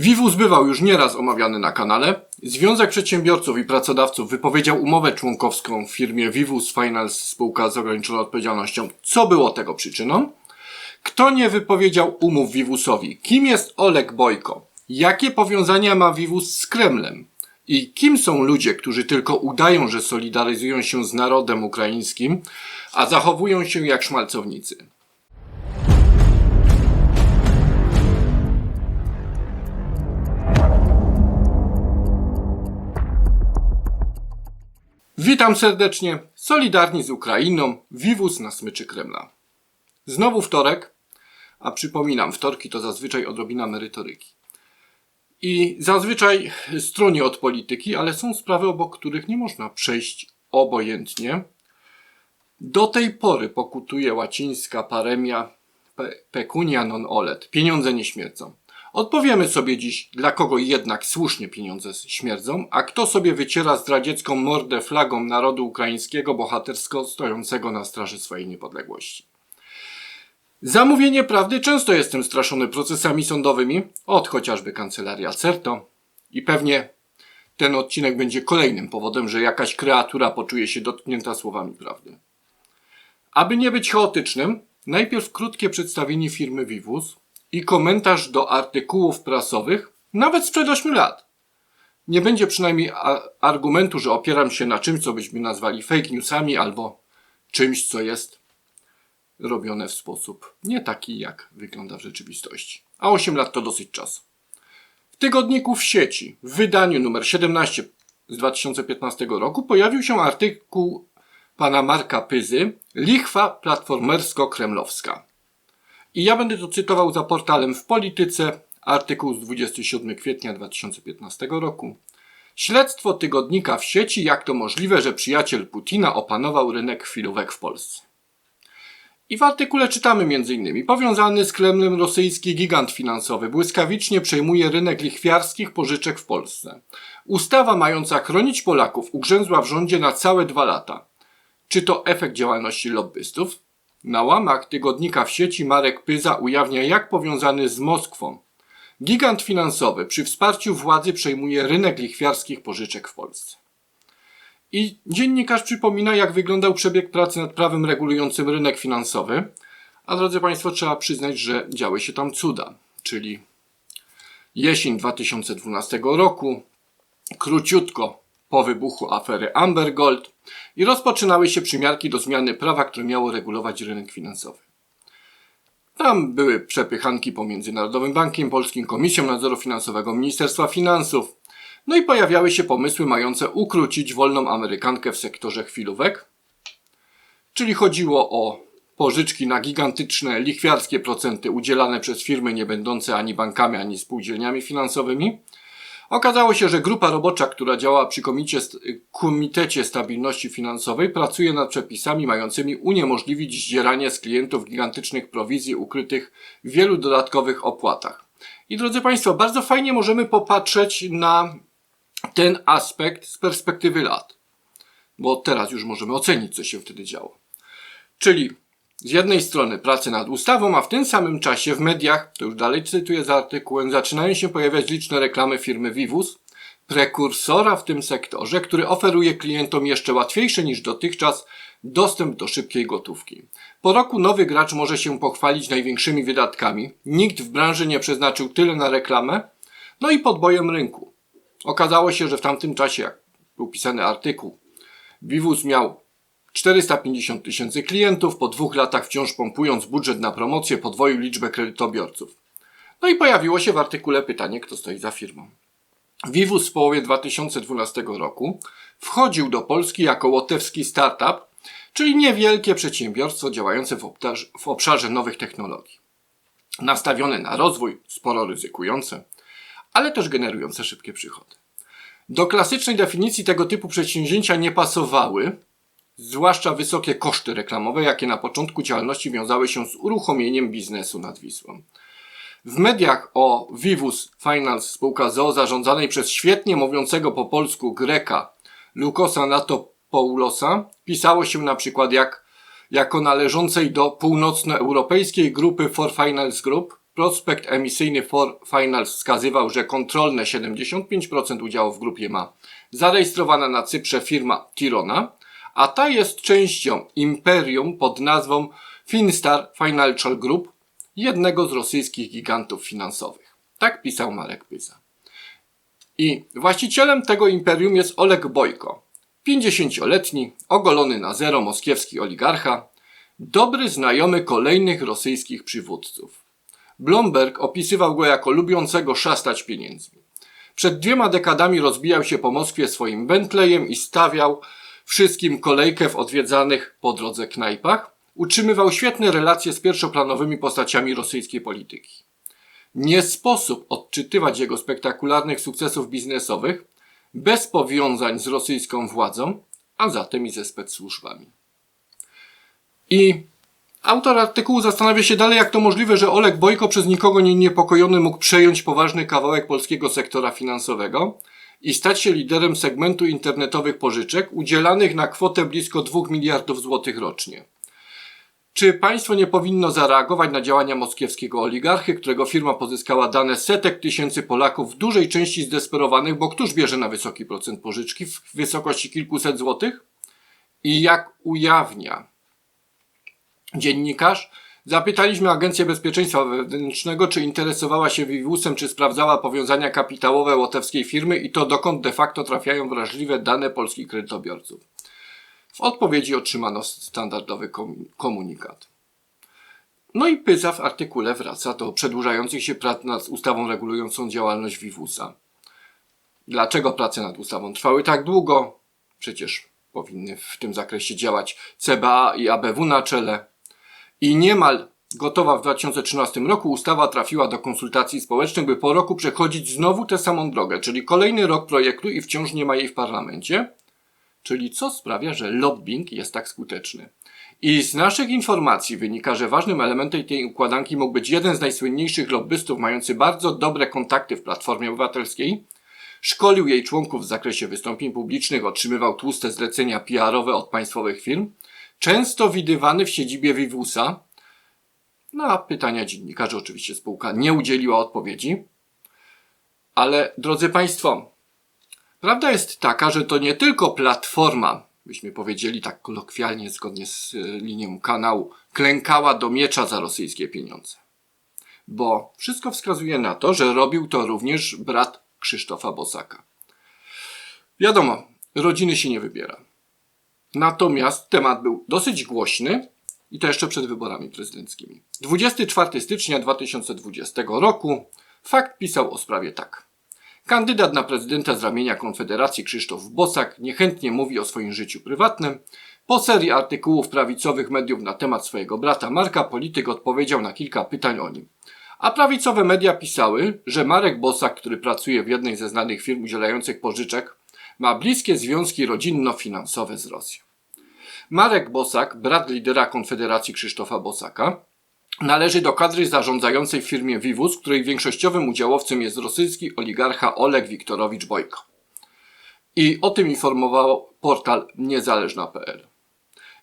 Vivus bywał już nieraz omawiany na kanale. Związek Przedsiębiorców i Pracodawców wypowiedział umowę członkowską w firmie Vivus Finance spółka z ograniczoną odpowiedzialnością. Co było tego przyczyną? Kto nie wypowiedział umów Vivusowi? Kim jest Oleg Bojko? Jakie powiązania ma Vivus z Kremlem? I kim są ludzie, którzy tylko udają, że solidaryzują się z narodem ukraińskim, a zachowują się jak szmalcownicy? Witam serdecznie, solidarni z Ukrainą, Vivus na smyczy Kremla. Znowu wtorek, a przypominam, wtorki to zazwyczaj odrobina merytoryki. I zazwyczaj stronię od polityki, ale są sprawy, obok których nie można przejść obojętnie. Do tej pory pokutuje łacińska paremia pe- pecunia non olet. Pieniądze nie śmierdzą. Odpowiemy sobie dziś, dla kogo jednak słusznie pieniądze śmierdzą, a kto sobie wyciera zdradziecką mordę flagą narodu ukraińskiego bohatersko stojącego na straży swojej niepodległości. Zamówienie prawdy często jestem straszony procesami sądowymi, od chociażby kancelaria CERTO i pewnie ten odcinek będzie kolejnym powodem, że jakaś kreatura poczuje się dotknięta słowami prawdy. Aby nie być chaotycznym, najpierw krótkie przedstawienie firmy Vivus i komentarz do artykułów prasowych, nawet sprzed 8 lat. Nie będzie przynajmniej argumentu, że opieram się na czymś, co byśmy nazwali fake newsami albo czymś, co jest robione w sposób nie taki, jak wygląda w rzeczywistości. A 8 lat to dosyć czas. W tygodniku w sieci, w wydaniu numer 17 z 2015 roku, pojawił się artykuł pana Marka Pyzy Lichwa platformersko-kremlowska. I ja będę to cytował za portalem w Polityce, artykuł z 27 kwietnia 2015 roku. Śledztwo tygodnika w sieci, jak to możliwe, że przyjaciel Putina opanował rynek chwilówek w Polsce. I w artykule czytamy m.in. powiązany z Kremlem rosyjski gigant finansowy błyskawicznie przejmuje rynek lichwiarskich pożyczek w Polsce. Ustawa mająca chronić Polaków ugrzęzła w rządzie na całe dwa lata. Czy to efekt działalności lobbystów? Na łamach tygodnika w sieci Marek Pyza ujawnia, jak powiązany z Moskwą gigant finansowy przy wsparciu władzy przejmuje rynek lichwiarskich pożyczek w Polsce. I dziennikarz przypomina, jak wyglądał przebieg pracy nad prawem regulującym rynek finansowy. A drodzy Państwo, trzeba przyznać, że działy się tam cuda, czyli jesień 2012 roku, króciutko po wybuchu afery Amber Gold i rozpoczynały się przymiarki do zmiany prawa, które miało regulować rynek finansowy. Tam były przepychanki pomiędzy Narodowym Bankiem Polskim, Komisją Nadzoru Finansowego, Ministerstwa Finansów. No i pojawiały się pomysły mające ukrócić wolną Amerykankę w sektorze chwilówek. Czyli chodziło o pożyczki na gigantyczne lichwiarskie procenty udzielane przez firmy nie będące ani bankami, ani spółdzielniami finansowymi. Okazało się, że grupa robocza, która działa przy Komitecie Stabilności Finansowej, pracuje nad przepisami mającymi uniemożliwić zdzieranie z klientów gigantycznych prowizji ukrytych w wielu dodatkowych opłatach. I drodzy Państwo, bardzo fajnie możemy popatrzeć na ten aspekt z perspektywy lat, bo teraz już możemy ocenić, co się wtedy działo. Czyli z jednej strony prace nad ustawą, a w tym samym czasie w mediach, to już dalej cytuję z artykułem, zaczynają się pojawiać liczne reklamy firmy Vivus, prekursora w tym sektorze, który oferuje klientom jeszcze łatwiejszy niż dotychczas dostęp do szybkiej gotówki. Po roku nowy gracz może się pochwalić największymi wydatkami. Nikt w branży nie przeznaczył tyle na reklamę, no i podbojem rynku. Okazało się, że w tamtym czasie, jak był pisany artykuł, Vivus miał 450 tysięcy klientów, po dwóch latach wciąż pompując budżet na promocję podwoił liczbę kredytobiorców. No i pojawiło się w artykule pytanie, kto stoi za firmą. Vivus w połowie 2012 roku wchodził do Polski jako łotewski startup, czyli niewielkie przedsiębiorstwo działające w w obszarze nowych technologii. Nastawione na rozwój, sporo ryzykujące, ale też generujące szybkie przychody. Do klasycznej definicji tego typu przedsięwzięcia nie pasowały, zwłaszcza wysokie koszty reklamowe, jakie na początku działalności wiązały się z uruchomieniem biznesu nad Wisłą. W mediach o Vivus Finance, spółka ZOO zarządzanej przez świetnie mówiącego po polsku Greka Lukosa Natopoulosa, pisało się na przykład jak, jako należącej do północnoeuropejskiej grupy For Finance Group, prospekt emisyjny for Finals wskazywał, że kontrolne 75% udziału w grupie ma zarejestrowana na Cyprze firma Tirona, a ta jest częścią imperium pod nazwą Finstar Financial Group, jednego z rosyjskich gigantów finansowych. Tak pisał Marek Pyza. I właścicielem tego imperium jest Oleg Bojko, 50-letni, ogolony na zero moskiewski oligarcha, dobry znajomy kolejnych rosyjskich przywódców. Blomberg opisywał go jako lubiącego szastać pieniędzmi. Przed dwiema dekadami rozbijał się po Moskwie swoim Bentleyem i stawiał wszystkim kolejkę w odwiedzanych po drodze knajpach. Utrzymywał świetne relacje z pierwszoplanowymi postaciami rosyjskiej polityki. Nie sposób odczytywać jego spektakularnych sukcesów biznesowych bez powiązań z rosyjską władzą, a zatem i ze specsłużbami. I autor artykułu zastanawia się dalej, jak to możliwe, że Oleg Bojko przez nikogo nie niepokojony mógł przejąć poważny kawałek polskiego sektora finansowego i stać się liderem segmentu internetowych pożyczek udzielanych na kwotę blisko 2 miliardów złotych rocznie. Czy państwo nie powinno zareagować na działania moskiewskiego oligarchy, którego firma pozyskała dane setek tysięcy Polaków, w dużej części zdesperowanych, bo któż bierze na wysoki procent pożyczki w wysokości kilkuset złotych? I jak ujawnia dziennikarz, zapytaliśmy Agencję Bezpieczeństwa Wewnętrznego, czy interesowała się Wiwusem, czy sprawdzała powiązania kapitałowe łotewskiej firmy i to dokąd de facto trafiają wrażliwe dane polskich kredytobiorców. W odpowiedzi otrzymano standardowy komunikat. No i Pyza w artykule wraca do przedłużających się prac nad ustawą regulującą działalność Wiwusa. Dlaczego prace nad ustawą trwały tak długo? Przecież powinny w tym zakresie działać CBA i ABW na czele. I niemal gotowa w 2013 roku ustawa trafiła do konsultacji społecznych, by po roku przechodzić znowu tę samą drogę, czyli kolejny rok projektu i wciąż nie ma jej w parlamencie. Czyli co sprawia, że lobbying jest tak skuteczny. I z naszych informacji wynika, że ważnym elementem tej układanki mógł być jeden z najsłynniejszych lobbystów, mający bardzo dobre kontakty w Platformie Obywatelskiej. Szkolił jej członków w zakresie wystąpień publicznych, otrzymywał tłuste zlecenia PR-owe od państwowych firm. Często widywany w siedzibie Wiwusa. Na pytania dziennikarzy oczywiście spółka nie udzieliła odpowiedzi. Ale drodzy Państwo, Prawda jest taka, że to nie tylko platforma, byśmy powiedzieli tak kolokwialnie, zgodnie z e, linią kanału, klękała do miecza za rosyjskie pieniądze. Bo wszystko wskazuje na to, że robił to również brat Krzysztofa Bosaka. Wiadomo, rodziny się nie wybiera. Natomiast temat był dosyć głośny i to jeszcze przed wyborami prezydenckimi. 24 stycznia 2020 roku fakt pisał o sprawie tak. Kandydat na prezydenta z ramienia Konfederacji Krzysztof Bosak niechętnie mówi o swoim życiu prywatnym. Po serii artykułów prawicowych mediów na temat swojego brata Marka, polityk odpowiedział na kilka pytań o nim. A prawicowe media pisały, że Marek Bosak, który pracuje w jednej ze znanych firm udzielających pożyczek, ma bliskie związki rodzinno-finansowe z Rosją. Marek Bosak, brat lidera Konfederacji Krzysztofa Bosaka, Należy do kadry zarządzającej firmie Vivus, której większościowym udziałowcem jest rosyjski oligarcha Oleg Wiktorowicz Bojko. I o tym informował portal niezależna.pl.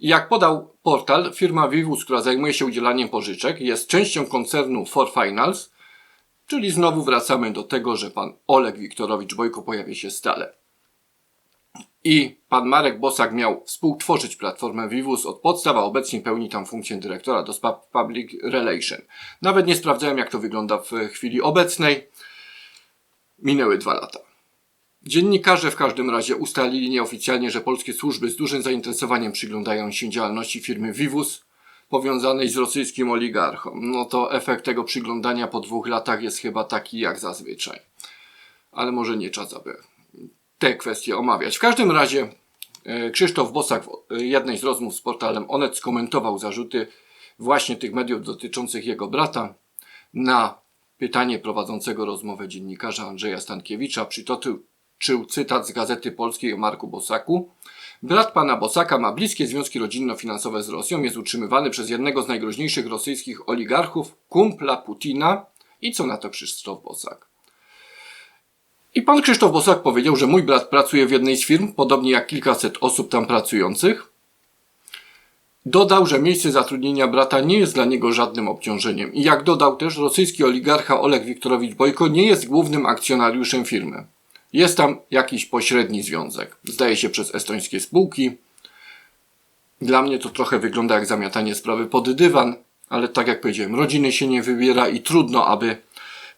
Jak podał portal, firma Vivus, która zajmuje się udzielaniem pożyczek, jest częścią koncernu For Finals, czyli znowu wracamy do tego, że pan Oleg Wiktorowicz Bojko pojawia się stale i pan Marek Bosak miał współtworzyć platformę Vivus od podstaw, a obecnie pełni tam funkcję dyrektora do Public Relation. Nawet nie sprawdzałem, jak to wygląda w chwili obecnej. Minęły dwa lata. Dziennikarze w każdym razie ustalili nieoficjalnie, że polskie służby z dużym zainteresowaniem przyglądają się działalności firmy Vivus powiązanej z rosyjskim oligarchą. No to efekt tego przyglądania po dwóch latach jest chyba taki jak zazwyczaj. Ale może nie czas, aby te kwestie omawiać. W każdym razie e, Krzysztof Bosak w jednej z rozmów z portalem Onet skomentował zarzuty właśnie tych mediów dotyczących jego brata. Na pytanie prowadzącego rozmowę dziennikarza Andrzeja Stankiewicza przytoczył cytat z Gazety Polskiej o Marku Bosaku. Brat pana Bosaka ma bliskie związki rodzinno-finansowe z Rosją, jest utrzymywany przez jednego z najgroźniejszych rosyjskich oligarchów, kumpla Putina. I co na to Krzysztof Bosak? I pan Krzysztof Bosak powiedział, że mój brat pracuje w jednej z firm, podobnie jak kilkaset osób tam pracujących. Dodał, że miejsce zatrudnienia brata nie jest dla niego żadnym obciążeniem. I jak dodał też, rosyjski oligarcha Oleg Wiktorowicz Bojko nie jest głównym akcjonariuszem firmy. Jest tam jakiś pośredni związek. Zdaje się przez estońskie spółki. Dla mnie to trochę wygląda jak zamiatanie sprawy pod dywan, ale tak jak powiedziałem, rodziny się nie wybiera i trudno, aby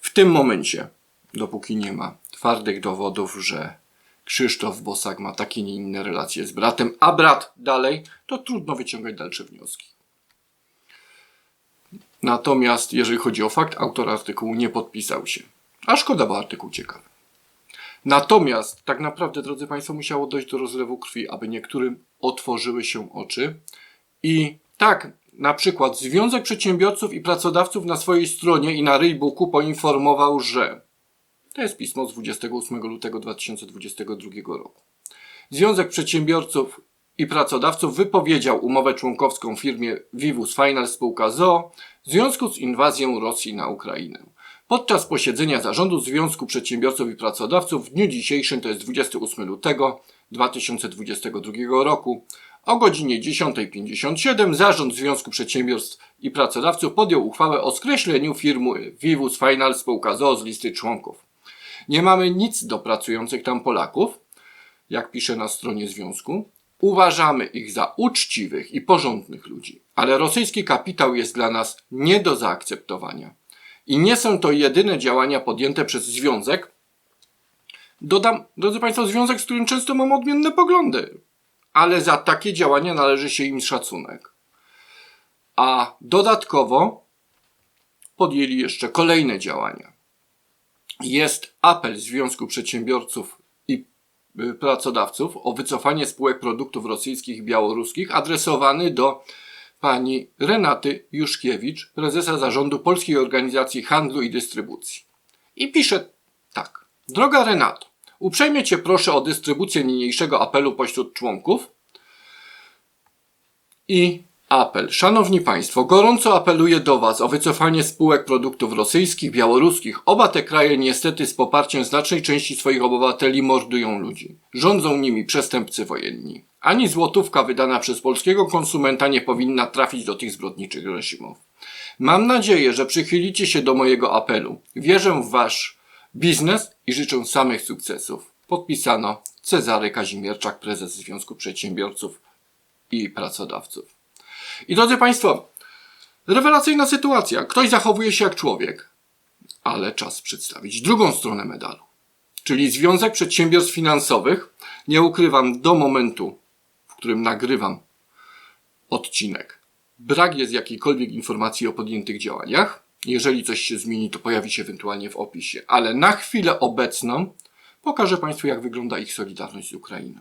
w tym momencie, dopóki nie ma twardych dowodów, że Krzysztof Bosak ma takie, nie inne relacje z bratem, a brat dalej, to trudno wyciągać dalsze wnioski. Natomiast jeżeli chodzi o fakt, autor artykułu nie podpisał się. A szkoda, bo artykuł ciekawy. Natomiast tak naprawdę, drodzy Państwo, musiało dojść do rozlewu krwi, aby niektórym otworzyły się oczy. I tak, na przykład Związek Przedsiębiorców i Pracodawców na swojej stronie i na Ryjbuku poinformował, że to jest pismo z 28 lutego 2022 roku. Związek Przedsiębiorców i Pracodawców wypowiedział umowę członkowską firmie Vivus Final spółka ZOO w związku z inwazją Rosji na Ukrainę. Podczas posiedzenia zarządu Związku Przedsiębiorców i Pracodawców w dniu dzisiejszym, to jest 28 lutego 2022 roku, o godzinie 10.57 zarząd Związku Przedsiębiorstw i Pracodawców podjął uchwałę o skreśleniu firmy Vivus Final spółka ZOO z listy członków. Nie mamy nic do pracujących tam Polaków, jak pisze na stronie związku. Uważamy ich za uczciwych i porządnych ludzi, ale rosyjski kapitał jest dla nas nie do zaakceptowania. I nie są to jedyne działania podjęte przez związek. Dodam, drodzy Państwo, związek, z którym często mam odmienne poglądy, ale za takie działania należy się im szacunek. A dodatkowo podjęli jeszcze kolejne działania jest apel Związku Przedsiębiorców i y, Pracodawców o wycofanie spółek produktów rosyjskich i białoruskich adresowany do pani Renaty Juszkiewicz, prezesa zarządu Polskiej Organizacji Handlu i Dystrybucji. I pisze tak. Droga Renato, uprzejmie Cię proszę o dystrybucję niniejszego apelu pośród członków i Apel. Szanowni Państwo, gorąco apeluję do Was o wycofanie spółek produktów rosyjskich, białoruskich. Oba te kraje niestety z poparciem znacznej części swoich obywateli mordują ludzi. Rządzą nimi przestępcy wojenni. Ani złotówka wydana przez polskiego konsumenta nie powinna trafić do tych zbrodniczych reżimów. Mam nadzieję, że przychylicie się do mojego apelu. Wierzę w Wasz biznes i życzę samych sukcesów. Podpisano Cezary Kazimierczak, prezes Związku Przedsiębiorców i Pracodawców. I drodzy Państwo, rewelacyjna sytuacja. Ktoś zachowuje się jak człowiek, ale czas przedstawić drugą stronę medalu. Czyli Związek Przedsiębiorstw Finansowych, nie ukrywam, do momentu, w którym nagrywam odcinek, brak jest jakiejkolwiek informacji o podjętych działaniach. Jeżeli coś się zmieni, to pojawi się ewentualnie w opisie. Ale na chwilę obecną pokażę Państwu, jak wygląda ich solidarność z Ukrainą.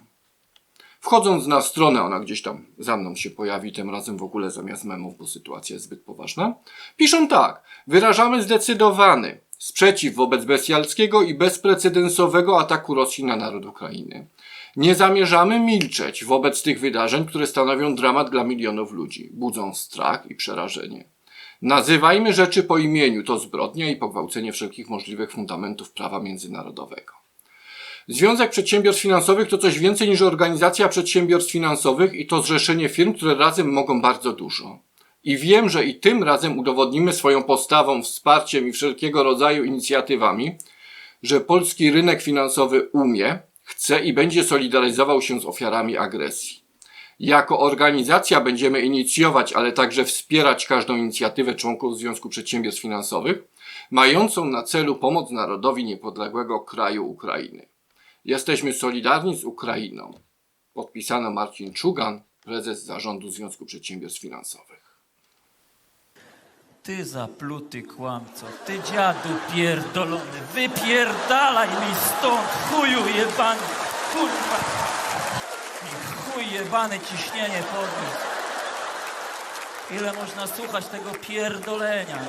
Wchodząc na stronę, ona gdzieś tam za mną się pojawi, tym razem w ogóle zamiast memów, bo sytuacja jest zbyt poważna. Piszą tak. Wyrażamy zdecydowany sprzeciw wobec bestialskiego i bezprecedensowego ataku Rosji na naród Ukrainy. Nie zamierzamy milczeć wobec tych wydarzeń, które stanowią dramat dla milionów ludzi, budzą strach i przerażenie. Nazywajmy rzeczy po imieniu, to zbrodnia i pogwałcenie wszelkich możliwych fundamentów prawa międzynarodowego. Związek Przedsiębiorstw Finansowych to coś więcej niż organizacja przedsiębiorstw finansowych i to zrzeszenie firm, które razem mogą bardzo dużo. I wiem, że i tym razem udowodnimy swoją postawą, wsparciem i wszelkiego rodzaju inicjatywami, że polski rynek finansowy umie, chce i będzie solidaryzował się z ofiarami agresji. Jako organizacja będziemy inicjować, ale także wspierać każdą inicjatywę członków Związku Przedsiębiorstw Finansowych, mającą na celu pomoc narodowi niepodległego kraju Ukrainy. Jesteśmy solidarni z Ukrainą. Podpisano Marcin Czugan, prezes zarządu Związku Przedsiębiorstw Finansowych. Ty zapluty kłamco, ty dziadu pierdolony, wypierdalaj mi stąd, chuju jebany, kurwa. Chuj jebany ciśnienie podniósł. Ile można słuchać tego pierdolenia?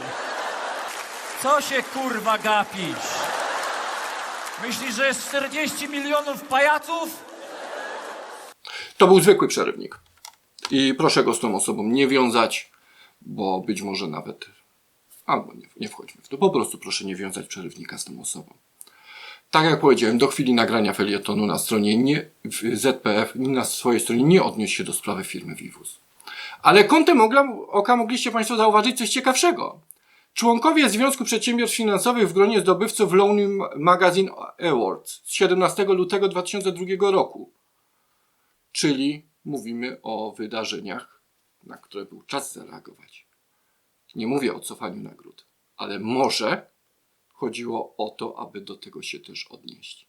Co się kurwa gapisz? Myślisz, że jest 40 milionów pajaców? To był zwykły przerywnik. I proszę go z tą osobą nie wiązać, bo być może nawet. Albo nie, nie wchodźmy w to. Po prostu proszę nie wiązać przerywnika z tą osobą. Tak jak powiedziałem, do chwili nagrania felietonu na stronie nie, ZPF na swojej stronie nie odniósł się do sprawy firmy Vivus. Ale kątem oka mogliście Państwo zauważyć coś ciekawszego. Członkowie Związku Przedsiębiorstw Finansowych w gronie zdobywców Lonely Magazine Awards z 17 lutego 2002 roku. Czyli mówimy o wydarzeniach, na które był czas zareagować. Nie mówię o cofaniu nagród, ale może chodziło o to, aby do tego się też odnieść.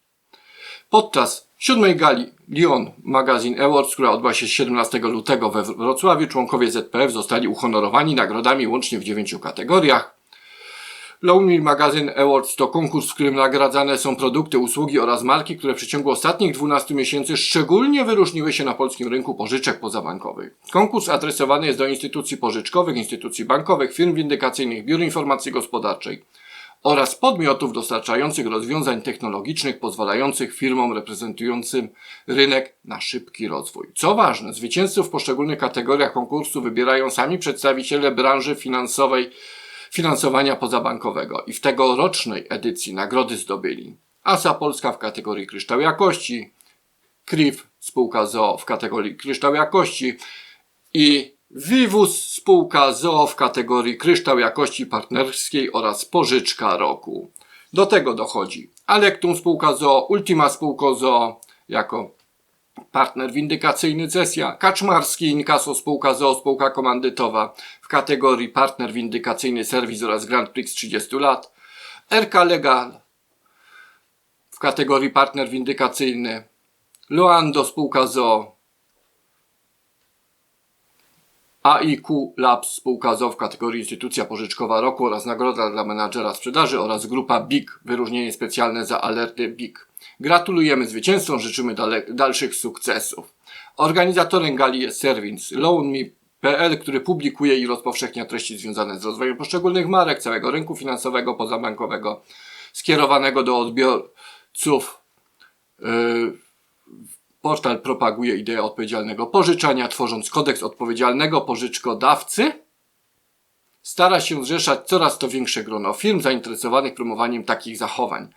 Podczas siódmej gali Lyon Magazine Awards, która odbyła się 17 lutego we Wrocławiu, członkowie ZPF zostali uhonorowani nagrodami łącznie w dziewięciu kategoriach. Lonely Magazine Awards to konkurs, w którym nagradzane są produkty, usługi oraz marki, które w przeciągu ostatnich 12 miesięcy szczególnie wyróżniły się na polskim rynku pożyczek pozabankowych. Konkurs adresowany jest do instytucji pożyczkowych, instytucji bankowych, firm windykacyjnych, biur informacji gospodarczej oraz podmiotów dostarczających rozwiązań technologicznych pozwalających firmom reprezentującym rynek na szybki rozwój. Co ważne, zwycięzców w poszczególnych kategoriach konkursu wybierają sami przedstawiciele branży finansowej finansowania pozabankowego i w tegorocznej edycji nagrody zdobyli Asa Polska w kategorii Kryształ Jakości, KRIF spółka ZOO w kategorii Kryształ Jakości i Vivus spółka ZOO w kategorii Kryształ Jakości Partnerskiej oraz Pożyczka Roku. Do tego dochodzi Alektum spółka ZOO, Ultima spółka ZOO jako partner windykacyjny Cesja, Kaczmarski Inkaso spółka ZOO, spółka komandytowa. W kategorii partner windykacyjny serwis oraz Grand Prix 30 lat, RK Legal. W kategorii partner windykacyjny, Loando spółka ZOO, AIQ Labs spółka ZOO w kategorii instytucja pożyczkowa roku oraz nagroda dla menadżera sprzedaży oraz grupa BIG, wyróżnienie specjalne za alerty BIG. Gratulujemy zwycięzcom, życzymy dalszych sukcesów. Organizatorem gali jest serwis loanme.pl, który publikuje i rozpowszechnia treści związane z rozwojem poszczególnych marek, całego rynku finansowego, pozabankowego, skierowanego do odbiorców. Yy, Portal propaguje ideę odpowiedzialnego pożyczania, tworząc kodeks odpowiedzialnego pożyczkodawcy. Stara się zrzeszać coraz to większe grono firm zainteresowanych promowaniem takich zachowań.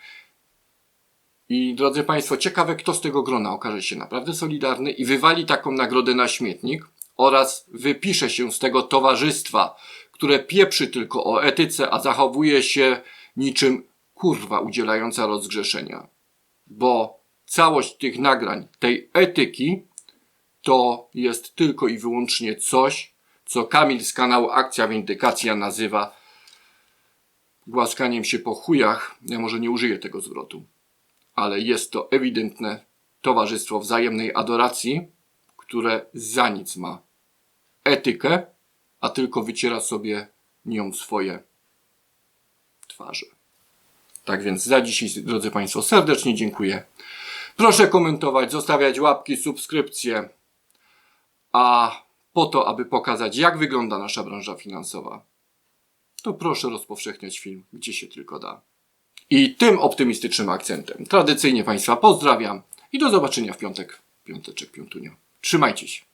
I drodzy Państwo, ciekawe kto z tego grona okaże się naprawdę solidarny i wywali taką nagrodę na śmietnik oraz wypisze się z tego towarzystwa, które pieprzy tylko o etyce, a zachowuje się niczym kurwa udzielająca rozgrzeszenia. Bo całość tych nagrań, tej etyki, to jest tylko i wyłącznie coś, co Kamil z kanału Akcja Windykacja nazywa głaskaniem się po chujach. Ja może nie użyję tego zwrotu, ale jest to ewidentne towarzystwo wzajemnej adoracji, które za nic ma etykę, a tylko wyciera sobie nią swoje twarze. Tak więc za dzisiaj, drodzy Państwo, serdecznie dziękuję. Proszę komentować, zostawiać łapki, subskrypcje. A po to, aby pokazać, jak wygląda nasza branża finansowa, to proszę rozpowszechniać film, gdzie się tylko da. I tym optymistycznym akcentem tradycyjnie Państwa pozdrawiam i do zobaczenia w piątek, piąteczek, piątunio. Trzymajcie się.